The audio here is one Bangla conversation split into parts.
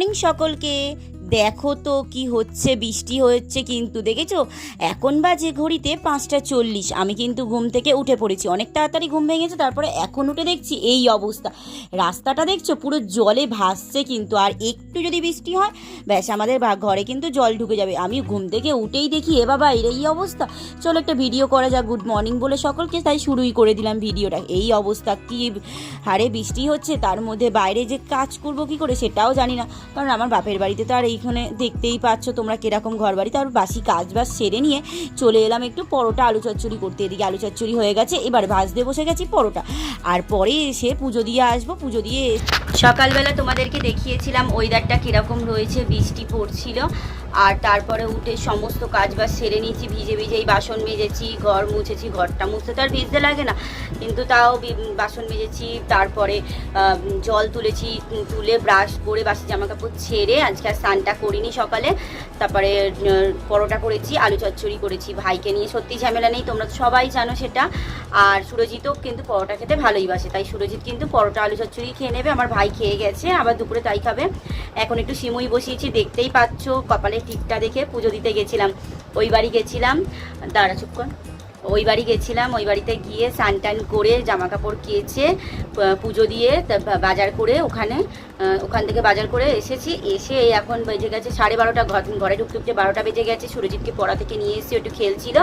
मर्निंग सकल के দেখো তো কি হচ্ছে, বৃষ্টি হচ্ছে কিন্তু, দেখেছ? এখন বাজে ঘড়িতে পাঁচটা চল্লিশ। আমি কিন্তু ঘুম থেকে উঠে পড়েছি। অনেক তাড়াতাড়ি ঘুম ভেঙেছে, তারপরে এখন উঠে দেখছি এই অবস্থা। রাস্তাটা দেখছ? পুরো জলে ভাসছে কিন্তু, আর একটু যদি বৃষ্টি হয়, ব্যাস আমাদের ঘরে কিন্তু জল ঢুকে যাবে। আমি ঘুম থেকে উঠেই দেখি, এ বাবা, এর এই অবস্থা। চলো একটা ভিডিও করা যাক গুড মর্নিং বলে সকলকে, তাই শুরুই করে দিলাম ভিডিওটা এই অবস্থা কি হারে বৃষ্টি হচ্ছে, তার মধ্যে বাইরে যে কাজ করব কি করে সেটাও জানি না। কারণ আমার বাপের বাড়িতে তো আর এইখানে দেখতেই পাচ্ছ তোমরা কীরকম ঘর বাড়ি তারপর বাসি কাজ বাস সেরে নিয়ে চলে এলাম একটু পরোটা, আলু চচ্চড়ি করতে। এদিকে আলু চচ্চড়ি হয়ে গেছে, এবার ভাজতে বসে গেছি পরোটা। আর পরে এসে পুজো দিয়ে আসব, পুজো দিয়ে সকালবেলা তোমাদেরকে দেখিয়েছিলাম ওয়েদারটা কীরকম রয়েছে, বৃষ্টি পড়ছিল। আর তারপরে উঠে সমস্ত কাজ বাজ সেরে নিয়েছি, ভিজে ভিজেই বাসন মেজেছি, ঘর মুছেছি, ঘরটা মুছতে তো আর ভিজতে লাগে না। কিন্তু তাও বাসন মেজেছি, তারপরে জল তুলেছি তুলে ব্রাশ করে বাসি জামা কাপড় ছেড়ে আজকে আর স্নানটা করিনি সকালে। তারপরে পরোটা করেছি, আলু চচ্চড়ি করেছি। ভাইকে নিয়ে সত্যি ঝামেলা নেই, তোমরা সবাই জানো সেটা। আর সুরজিতও কিন্তু পরোটা খেতে ভালোই বাসে, তাই সুরজিৎ কিন্তু পরোটা, আলু চচ্চড়ি খেয়ে নেবে। আমার ভাই খেয়ে গেছে, আবার দুপুরে তাই খাবে। এখন একটু সিমুই বসিয়েছি, দেখতেই পাচ্ছ, কপালে টিপটা দেখে পুজো দিতে গেছিলাম। ওই বাড়ি গেছিলাম, দাঁড়া চুপ ওই বাড়ি গেছিলাম, ওই বাড়িতে গিয়ে স্নান টান করে জামা কাপড় কেচে পুজো দিয়ে বাজার করে ওখানে ওখান থেকে বাজার করে এসেছি। এসে এখন বেজে গেছে সাড়ে বারোটা ঘরে ঢুকতে ঢুকতে বারোটা বেজে গেছে। সুরজিৎকে পড়া থেকে নিয়ে এসে একটু খেলছিল।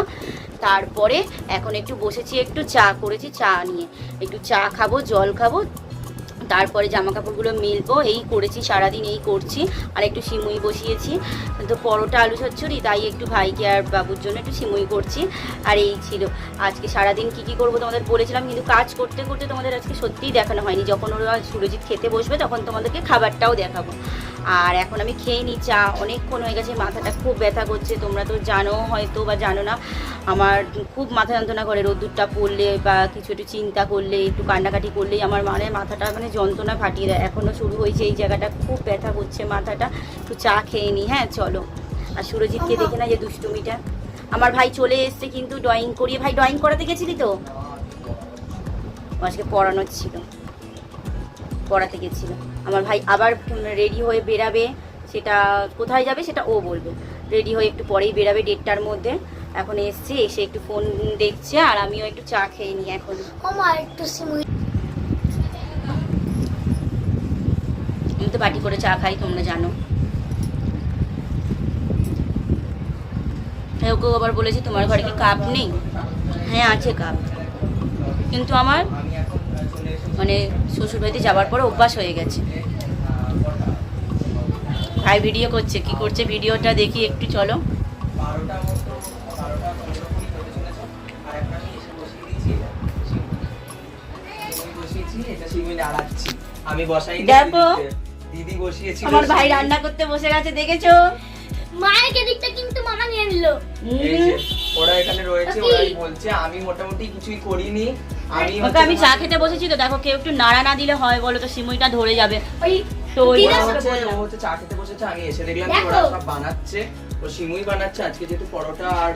তারপরে এখন একটু বসেছি, একটু চা করেছি, চা নিয়ে। একটু চা খাব, জল খাব তারপরে জামা কাপড়গুলো মেলবো, এই করেছি, সারাদিন এই করছি, আর একটু সিমুই বসিয়েছি। তো পরোটা, আলু চচ্চড়ি তাই একটু ভাইকে আর বাবুর জন্য একটু সিমুই করছি, আর এই ছিল। আজকে সারাদিন কি কি করব তোমাদের বলেছিলাম, কিন্তু কাজ করতে করতে তোমাদের আজকে সত্যিই দেখানো হয়নি। যখন ওরা সুরজিৎ খেতে বসবে, তখন তোমাদেরকে খাবারটাও দেখাবো। আর এখন আমি খেয়ে নিই চা। অনেকক্ষণ হয়ে গেছে মাথাটা খুব ব্যথা করছে। তোমরা তো জানো হয়তো বা জানো না আমার খুব মাথা যন্ত্রণা করে। রোদ্দুরটা পড়লে বা কিছু একটু চিন্তা করলে একটু কান্নাকাটি করলেই আমার মানে মাথাটা মানে যন্ত্রণা ফাটিয়ে দেয়। এখনও শুরু হয়েছে এই জায়গাটা খুব ব্যথা করছে মাথাটা। একটু চা খেয়ে নিই হ্যাঁ চলো। আর সুরজিৎকে দেখে না যে দুষ্টুমিটা। আমার ভাই চলে এসছে কিন্তু ড্রয়িং করিয়ে। ভাই ড্রয়িং করাতে গেছিলি তো? আজকে পড়ানোর ছিল। পড়াতে গেছিল। আমার ভাই আবার রেডি হয়ে বেরাবে সেটা কোথায় যাবে সেটা ও বলবে। রেডি হয়ে একটু পরেই বেরাবে দেড়টার মধ্যে। এখন এসছে এসে একটু ফোন দেখছে আর আমিও একটু চা খেয়ে নিই এখন। আমার একটু আমি তো বাটি করে চা খাই তোমরা জানো। হ্যাঁ ওকেও আবার বলেছি তোমার ঘরে কি কাপ নেই? হ্যাঁ আছে কাপ। কিন্তু আমার মানে শ্বশুরবাড়িতে যাওয়ার পরে অভ্যাস হয়ে গেছে। ভাই ভিডিও করছে কি করছে ভিডিওটা দেখি একটু চলো। আমি বসাই দেখো। দিদি বসিয়েছিল আমার ভাই রান্না করতে বসে গেছে দেখেছ? মায়ের কিন্তু মামা নিয়ে নিল। ওরা এখানে রয়েছে? ওরাই বলছে আমি মোটামুটি কিছুই করিনি। ওকে আমি চা খেতে বসেছি তো দেখো কেউ একটু নাড়া না দিলে হয় বলো তো সিমুইটা ধরে যাবে। ওই তো। ও হচ্ছে চা খেতে বসেছে আমি এসে দেখলাম দেখো। ওরা সব বানাচ্ছে ও সিমুই বানাচ্ছে আজকে যেহেতু পরোটা আর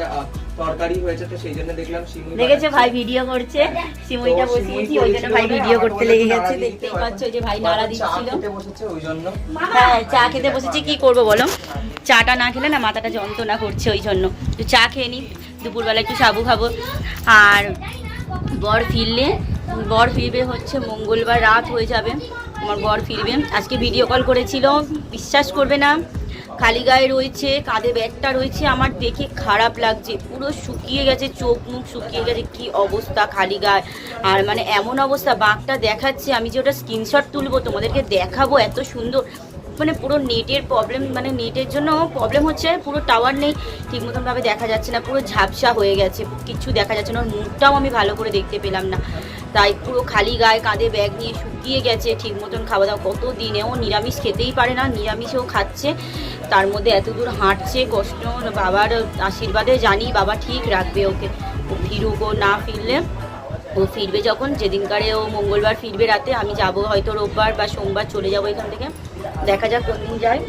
তরকারি হয়েছে তো সেই জন্য দেখলাম সিমুই দেখেছ ভাই ভিডিও করছে? সিমুইটা বসিয়েছি ওই জন্য ভাই ভিডিও করতে লেগে গেছে দেখতেই পাচ্ছ যে ভাই নাড়া চা খেতে বসেছে ওই জন্য। হ্যাঁ চা খেতে বসেছি কি করব বলো? চাটা না খেলে না মাথাটা যন্ত্রণা করছে ওই জন্য। তো চা খেয়ে নিই দুপুরবেলা একটু সাবু খাব। আর বর ফিরলে, বর ফিরবে হচ্ছে মঙ্গলবার রাত হয়ে যাবে আমার বর ফিরবে। আজকে ভিডিও কল করেছিল, বিশ্বাস করবে না, খালি গায়ে রয়েছে, কাঁধে ব্যাগটা রয়েছে, আমার দেখে খারাপ লাগছে, পুরো শুকিয়ে গেছে, চোখ মুখ শুকিয়ে গেছে, কি অবস্থা খালি গায়ে। আর মানে এমন অবস্থা, বাঘটা দেখাচ্ছে, আমি যে ওটা স্ক্রিনশট তুলবো, তোমাদেরকে দেখাবো, এত সুন্দর। মানে পুরো নেটের প্রবলেম মানে নেটের জন্য প্রবলেম হচ্ছে, পুরো টাওয়ার নেই ঠিক মতন ভাবে দেখা যাচ্ছে না, পুরো ঝাপসা হয়ে গেছে, কিছু দেখা যাচ্ছে না, ওর মুখটাও আমি ভালো করে দেখতে পেলাম না। তাই পুরো খালি গায়ে কাঁধে ব্যাগ নিয়ে শুকিয়ে গেছে ঠিক মতন খাওয়া দাওয়া, কত দিনেও নিরামিষ খেতেই পারে না নিরামিষেও খাচ্ছে, তার মধ্যে এত দূর হাঁটছে, কষ্ট, বাবার আশীর্বাদে জানি বাবা ঠিক রাখবে ওকে, ও ফিরুক ও না ফিরলে, ও ফিরবে যখন, যেদিনকারে ও মঙ্গলবার ফিরবে রাতে, আমি যাব হয়তো রোববার বা সোমবার চলে যাব এখান থেকে। দেখা যাক কোন দিন যায়।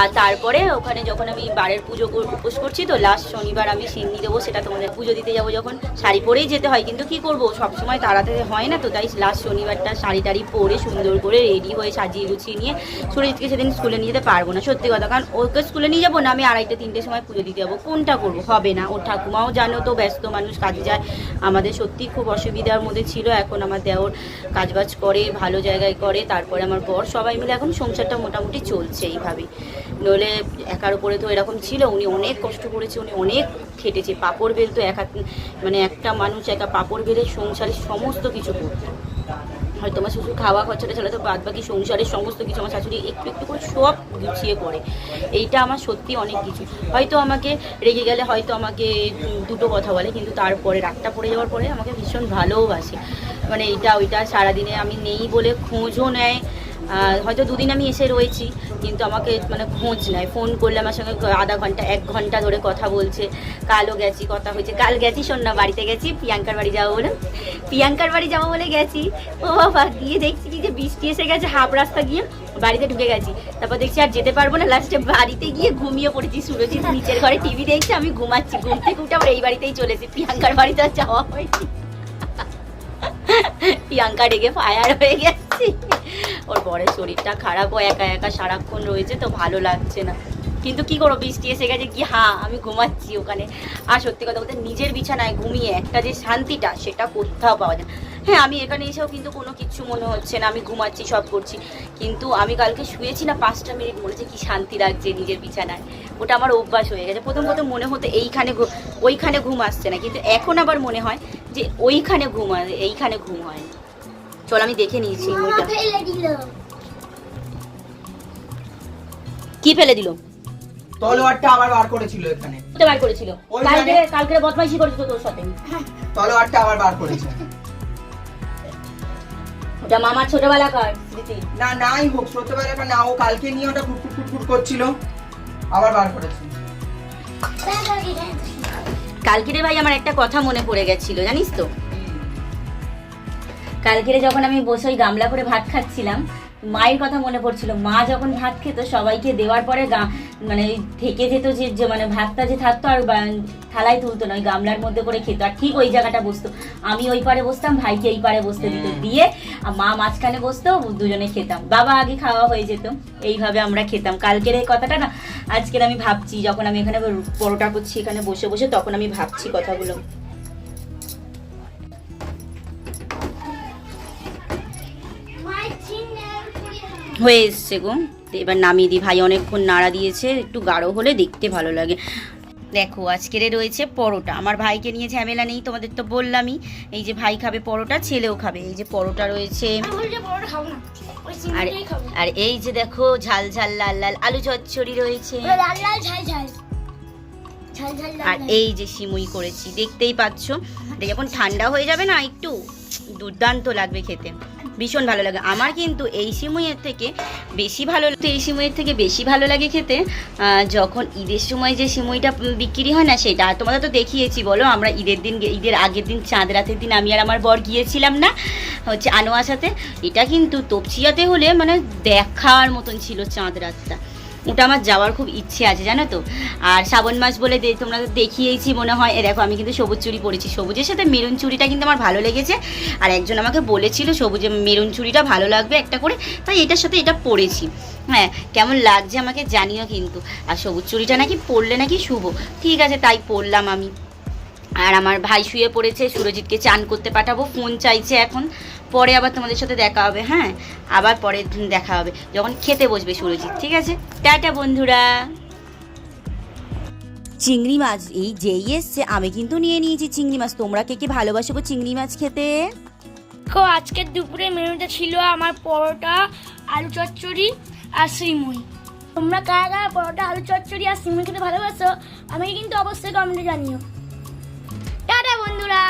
আর তারপরে ওখানে যখন আমি বারের পুজো উপোস করছি, তো লাস্ট শনিবার আমি সিন্নি দেবো, সেটা তোমাদের পুজো দিতে যাব যখন। শাড়ি পরেই যেতে হয়, কিন্তু কি করব, সবসময় তাড়াতাড়ি হয় না তো, তাই লাস্ট শনিবারটা শাড়ি টাড়ি পরে সুন্দর করে রেডি হয়ে সাজিয়ে গুছিয়ে নিয়ে সুরজিৎকে সেদিন স্কুলে নিয়ে যেতে পারব না। সত্যি কথা, কারণ ওকে স্কুলে নিয়ে যাব না, আমি আড়াইটে তিনটের সময় পুজো দিতে যাব। কোনটা করব? হবে না। ওর ঠাকুমাও জানো তো, ব্যস্ত মানুষ, কাজে যায়। আমাদের সত্যি খুব অসুবিধার মধ্যে ছিল, এখন আমার দেওর কাজবাজ করে, ভালো জায়গায় করে, তারপরে আমার বর সবাই মিলে এখন সংসারটা মোটামুটি চলছে এইভাবেই। নইলে একার উপরে তো এরকম ছিল, উনি অনেক কষ্ট করেছে, উনি অনেক খেটেছে। পাপড় বেল তো এক মানে একটা মানুষ, একা পাপড় বেলে সংসারের সমস্ত কিছু করতো। হয়তো আমার শ্বশুর খাওয়া খরচাটা চালাতো বাদ বাকি সংসারের সমস্ত কিছু আমার শাশুড়ি একটু একটু করে সব গুছিয়ে করে। এইটা আমার সত্যি অনেক কিছু। হয়তো আমাকে রেগে গেলে হয়তো আমাকে দুটো কথা বলে, কিন্তু তারপরে রাতটা পড়ে যাওয়ার পরে আমাকে ভীষণ ভালোবাসে। মানে এইটা, ওইটা সারাদিনে আমি নেই বলে খোঁজও নেয় হয়তো দুদিন আমি এসে রয়েছি, কিন্তু আমাকে মানে খোঁজ নেয়। ফোন করলে আমার সঙ্গে আধা ঘণ্টা, এক ঘণ্টা ধরে কথা বলছে। কালও গেছি, কথা হয়েছে। কাল গেছি, শোন না, বাড়িতে গেছি, প্রিয়াঙ্কার বাড়ি যাব বলে। প্রিয়াঙ্কার বাড়ি যাব বলে গেছি। ও বাবা, গিয়ে দেখছি যে বৃষ্টি এসে গেছে, হাফ রাস্তা গিয়ে বাড়িতে ঢুকে গেছি। তারপর দেখছি আর যেতে পারব না লাস্টে বাড়িতে গিয়ে ঘুমিয়ে পড়েছি। সুরজিৎ নিচের ঘরে টিভি দেখছি, আমি ঘুমাচ্ছি। ঘুম থেকে উঠে আবার এই বাড়িতেই চলেছি প্রিয়াঙ্কার বাড়িতে আর যাওয়া হয়নি। প্রিয়াঙ্কা ডেকে ফায়ার হয়ে গেছে। ওর বরের শরীরটা খারাপ, ও একা একা সারাক্ষণ রয়েছে তো ভালো লাগছে না। কিন্তু কি করো বৃষ্টি এসে গেছে কি হ্যাঁ আমি ঘুমাচ্ছি ওখানে। আর সত্যি কথা বলতে নিজের বিছানায় ঘুমিয়ে একটা যে শান্তিটা, সেটা কোথাও পাওয়া যায় হ্যাঁ আমি এখানে এসেও কিন্তু কোনো কিছু মনে হচ্ছে না, আমি ঘুমাচ্ছি, সব করছি। কিন্তু আমি কালকে শুয়েছি না, পাঁচটা মিনিট মনে হচ্ছে কি শান্তি লাগছে নিজের বিছানায়। ওটা আমার অভ্যাস হয়ে গেছে। প্রথম প্রথম মনে হতো এইখানে ওইখানে ঘুম আসছে না। কিন্তু এখন আবার মনে হয় যে ওইখানে ঘুম এইখানে ঘুম হয় না। চল আমি দেখে নিয়েছি কি ফেলে দিল? তলোয়ারটা আবার বার করেছিল এখানে। কোথায় বার করেছিল। কালকে কালকে বদমাইশি করেছিল তোর সাথে। তলোয়ারটা আবার বার করেছে। ওটা ছোটবেলাকার স্মৃতি? না নাই হোক না ও কালকে নিয়ে ওটা ফুট ফুট ফুট করছিল। আবার বার করেছে। কালকে রে ভাই আমার একটা কথা মনে পড়ে গেছিল জানিস তো? কালকে রে যখন আমি বসে ওই গামলা করে ভাত খাচ্ছিলাম মায়ের কথা মনে পড়ছিল। মা যখন ভাত খেত সবাইকে দেওয়ার পরে গা- মানে থেকে যেত যে মানে ভাতটা যে থাকতো আর থালায় তুলতো না ওই গামলার মধ্যে করে খেত। আর ঠিক ওই জায়গাটা বসতো। আমি ওই পারে বসতাম ভাইকে এই পারে বসতে দিত। দিয়ে আর মা মাঝখানে বসতো দুজনে খেতাম। বাবা আগে খাওয়া হয়ে যেত। এইভাবে আমরা খেতাম। কালকের এই কথাটা না আজকের আমি ভাবছি যখন আমি এখানে পরোটা করছি এখানে বসে বসে তখন আমি ভাবছি কথাগুলো। হয়ে এসছে গো। এবার নামিয়ে দিই। ভাই অনেকক্ষণ নাড়া দিয়েছে একটু গাঢ় হলে দেখতে ভালো লাগে। দেখো আজকের রয়েছে পরোটা। আমার ভাইকে নিয়ে ঝামেলা নেই তোমাদের তো বললামই। এই যে ভাই খাবে পরোটা ছেলেও খাবে। এই যে পরোটা রয়েছে। আর আর এই যে দেখো ঝাল ঝাল লাল লাল আলু চচ্চড়ি রয়েছে। আর এই যে সিমুই করেছি দেখতেই পাচ্ছ? এটা যখন ঠান্ডা হয়ে যাবে না একটু দুর্দান্ত লাগবে খেতে। ভীষণ ভালো লাগে। আমার কিন্তু এই সিমুইয়ের থেকে বেশি ভালো এই সিমুইয়ের থেকে বেশি ভালো লাগে খেতে যখন ঈদের সময় যে সিমুইটা বিক্রি হয় না সেটা। তোমাদের তো দেখিয়েছি, বলো আমরা ঈদের দিন ঈদের আগের দিন, চাঁদ রাতের দিন আমি আর আমার বর গিয়েছিলাম না, হচ্ছে আনোয়ার সাথে। এটা কিন্তু তপসিয়াতে হলে মানে দেখার মতন ছিল চাঁদ রাতটা। ওটা আমার যাওয়ার খুব ইচ্ছে আছে, জানো তো? আর শ্রাবণ মাস বলে তোমরা দেখিয়েছি মনে হয়। এ দেখো, আমি কিন্তু সবুজ চুড়ি পরেছি। সবুজের সাথে মেরুন চুড়িটা কিন্তু আমার ভালো লেগেছে। আর একজন আমাকে বলেছিল, সবুজে মেরুন চুড়িটা ভালো লাগবে একটা করে। তাই এটার সাথে এটা পরেছি। হ্যাঁ কেমন লাগছে আমাকে জানিও কিন্তু। আর সবুজ চুড়িটা নাকি পরলে নাকি শুভ। ঠিক আছে, তাই পরলাম আমি। আর আমার ভাই শুয়ে পড়েছে, সুরজিৎকে চান করতে পাঠাবো। ফোন চাইছে এখন। পরে আবার তোমাদের সাথে দেখা হবে হ্যাঁ? আবার পরে দিন দেখা হবে যখন খেতে বসবে সুরজিৎ ঠিক আছে? টাটা বন্ধুরা। চিংড়ি মাছ এই যেই এসছে আমি কিন্তু নিয়ে নিয়েছি চিংড়ি মাছ। তোমরা কে কে ভালোবাসো গো চিংড়ি মাছ খেতে? দেখো আজকের দুপুরে মেনুতে ছিল আমার পরোটা আলু চচ্চড়ি আর সিমুই তোমরা কারা কারা পরোটা আলু চচ্চড়ি আর সিমুই খেতে ভালোবাসো আমাকে কিন্তু অবশ্যই কমেন্টে জানিও। টাটা বন্ধুরা।